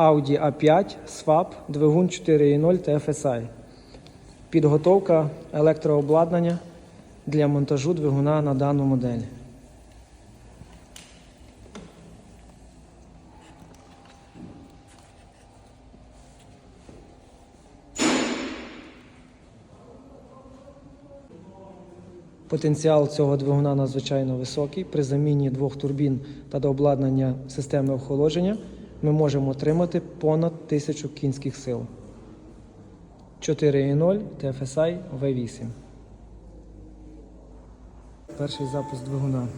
Audi A5 SWAP, двигун 4.0 TFSI. Підготовка електрообладнання для монтажу двигуна на дану модель. Потенціал цього двигуна надзвичайно високий. При заміні двох турбін та до обладнання системи охолодження ми можемо отримати понад 1000 кінських сил. 4.0 TFSI V8. Перший запуск двигуна.